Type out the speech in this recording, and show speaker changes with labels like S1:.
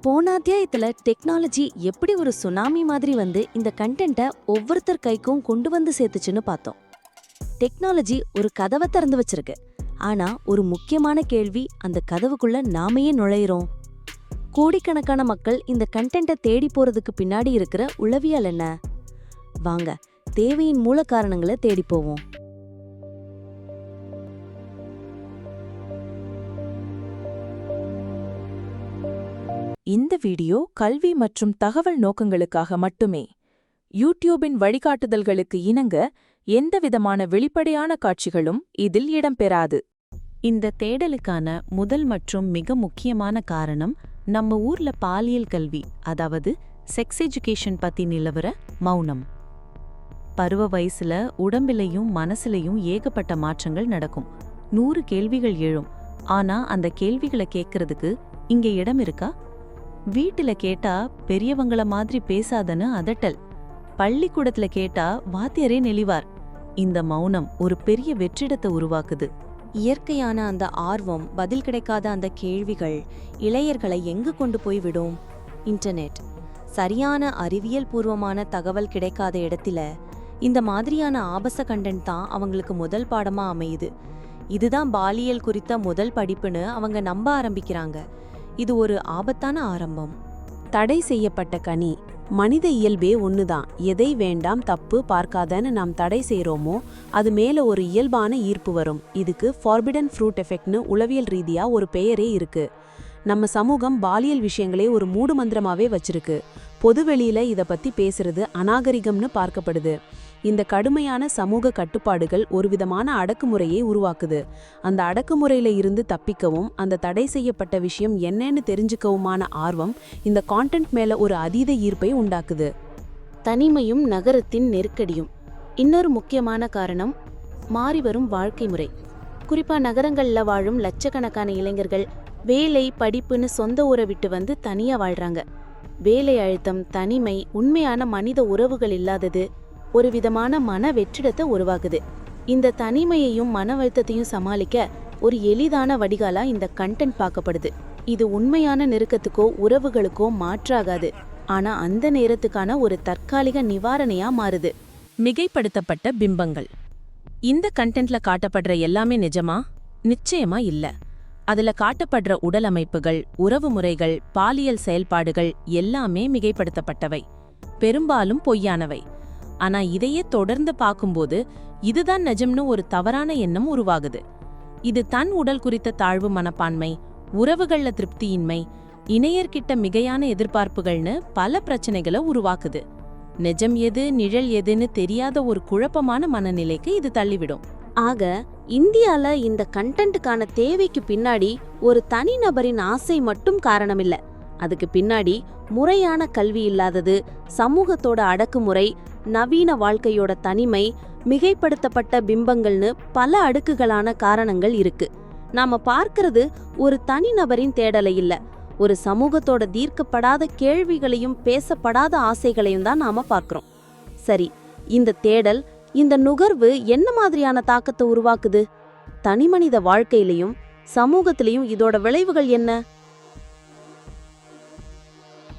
S1: போன அத்தியாயத்துல டெக்னாலஜி எப்படி ஒரு சுனாமி மாதிரி வந்து இந்த கண்டென்ட்டை ஒவ்வொருத்தர் கைக்கும் கொண்டு வந்து சேர்த்துச்சுன்னு பார்த்தோம். டெக்னாலஜி ஒரு கதவை திறந்து வச்சிருக்கு. ஆனா ஒரு முக்கியமான கேள்வி அந்த கதவுக்குள்ள நாமையே நுழையிறோம்? கோடிக்கணக்கான மக்கள் இந்த கண்டென்ட்டை தேடி போறதுக்கு பின்னாடி இருக்கிற உளவியல் என்ன? வாங்க தேவையின் மூல காரணங்களை தேடி போவோம்.
S2: இந்த வீடியோ கல்வி மற்றும் தகவல் நோக்கங்களுக்காக மட்டுமே. யூடியூபின் வழிகாட்டுதல்களுக்கு இணங்க எந்தவிதமான வெளிப்படையான காட்சிகளும் இதில் இடம்பெறாது.
S3: இந்த தேடலுக்கான முதல் மற்றும் மிக முக்கியமான காரணம் நம்ம ஊர்ல பாலியல் கல்வி அதாவது செக்ஸ் எஜுகேஷன் பத்தி நிலவர மௌனம். பருவ வயசுல உடம்பிலையும் மனசுலயும் ஏகப்பட்ட மாற்றங்கள் நடக்கும். நூறு கேள்விகள் எழும். ஆனா அந்த கேள்விகளை கேட்கறதுக்கு இங்க இடம் இருக்கா? வீட்டுல கேட்டா பெரியவங்கள மாதிரி பேசாதன்னு அதட்டல். பள்ளிக்கூடத்துல கேட்டா வாத்தியரே நெளிவார். இந்த மௌனம் ஒரு பெரிய வெற்றிடத்தை உருவாக்குது.
S1: இயற்கையான அந்த ஆர்வம் பதில் கிடைக்காத அந்த கேள்விகள் இளையர்களை எங்கு கொண்டு போய் விடும்? இன்டர்நெட். சரியான அறிவியல் பூர்வமான தகவல் கிடைக்காத இடத்துல இந்த மாதிரியான ஆபச கண்டென்ட் தான் அவங்களுக்கு முதல் பாடமா அமையுது. இதுதான் பாலியல் குறித்த முதல் படிப்புன்னு அவங்க நம்ப ஆரம்பிக்கிறாங்க. இது ஒரு ஆபத்தான ஆரம்பம்.
S4: தடை செய்யப்பட்ட கனி மனித இயல்பே ஒண்ணுதான். எதை வேண்டாம் தப்பு பார்க்காதன்னு நாம் தடை செய்கிறோமோ அது மேல ஒரு இயல்பான ஈர்ப்பு வரும். இதுக்கு ஃபார்பிடன் ஃப்ரூட் எஃபெக்ட்னு உளவியல் ரீதியா ஒரு பெயரே இருக்கு. நம்ம சமூகம் பாலியல் விஷயங்களே ஒரு மூடு மந்திரமாவே வச்சிருக்கு. பொதுவெளியில் இதை பத்தி பேசுறது அநாகரிகம்னு பார்க்கப்படுது. இந்த கடுமையான சமூக கட்டுப்பாடுகள் ஒரு விதமான அடக்குமுறையை உருவாக்குது. அந்த அடக்குமுறையில இருந்து தப்பிக்கவும் அந்த தடை செய்யப்பட்ட விஷயம் என்னன்னு தெரிஞ்சுக்கவுமான ஆர்வம் இந்த கான்டென்ட் மேல ஒரு அதீத ஈர்ப்பை உண்டாக்குது.
S5: தனிமையும் நகரத்தின் நெருக்கடியும். இன்னொரு முக்கியமான காரணம் மாறிவரும் வாழ்க்கை முறை. குறிப்பா நகரங்கள்ல வாழும் லட்சக்கணக்கான இளைஞர்கள் வேலை படிப்புன்னு சொந்த ஊரை விட்டு வந்து தனியா வாழ்றாங்க. வேலை அழுத்தம் தனிமை உண்மையான மனித உறவுகள் இல்லாதது ஒரு விதமான மன வெற்றிடத்தை உருவாக்குது. இந்த தனிமையையும் மன அழுத்தத்தையும் சமாளிக்க ஒரு எளிதான வடிகாலா இந்த கண்டென்ட் பார்க்கப்படுது. இது உண்மையான நெருக்கத்துக்கோ உறவுகளுக்கோ மாற்றாகாது. ஆனா அந்த நேரத்துக்கான ஒரு தற்காலிக நிவாரணையா மாறுது.
S2: மிகைப்படுத்தப்பட்ட பிம்பங்கள். இந்த கண்டென்ட்ல காட்டப்படுற எல்லாமே நிஜமா? நிச்சயமா இல்ல. அதுல காட்டப்படுற உடல் அமைப்புகள் உறவு முறைகள் பாலியல் செயல்பாடுகள் எல்லாமே மிகைப்படுத்தப்பட்டவை. பெரும்பாலும் பொய்யானவை. ஆனா இதையே தொடர்ந்து பார்க்கும்போது இதுதான் நிஜம்னு ஒரு தவறான எண்ணம் உருவாகுது. இது தன் உடல் குறித்த தாழ்வு மனப்பான்மை உறவுகள்ல திருப்தியின்மை இணையர்கிட்ட மிகையான எதிர்பார்ப்புகள்னு பல பிரச்சனைகளை உருவாக்குது. நிஜம் எது நிழல் எதுன்னு தெரியாத ஒரு குழப்பமான மனநிலைக்கு இது தள்ளிவிடும்.
S5: ஆக இந்தியால இந்த கண்டென்ட்டுக்கான தேவைக்கு பின்னாடி ஒரு தனிநபரின் ஆசை மட்டும் காரணமில்லை. அதுக்கு பின்னாடி முறையான கல்வி இல்லாதது சமூகத்தோட அடக்குமுறை நவீன வாழ்க்கையோட தனிமை மிகைப்படுத்தப்பட்ட பிம்பங்கள்னு பல அடுக்குகளான காரணங்கள் இருக்கு. நாம பார்க்கறது ஒரு தனிநபரின் தேடலை இல்ல. ஒரு சமூகத்தோட தீர்க்கப்படாத கேள்விகளையும் பேசப்படாத ஆசைகளையும் தான் நாம பார்க்கிறோம். சரி இந்த தேடல் இந்த நுகர்வு என்ன மாதிரியான தாக்கத்தை உருவாக்குது? தனிமனித வாழ்க்கையிலையும் சமூகத்திலையும் இதோட விளைவுகள் என்ன?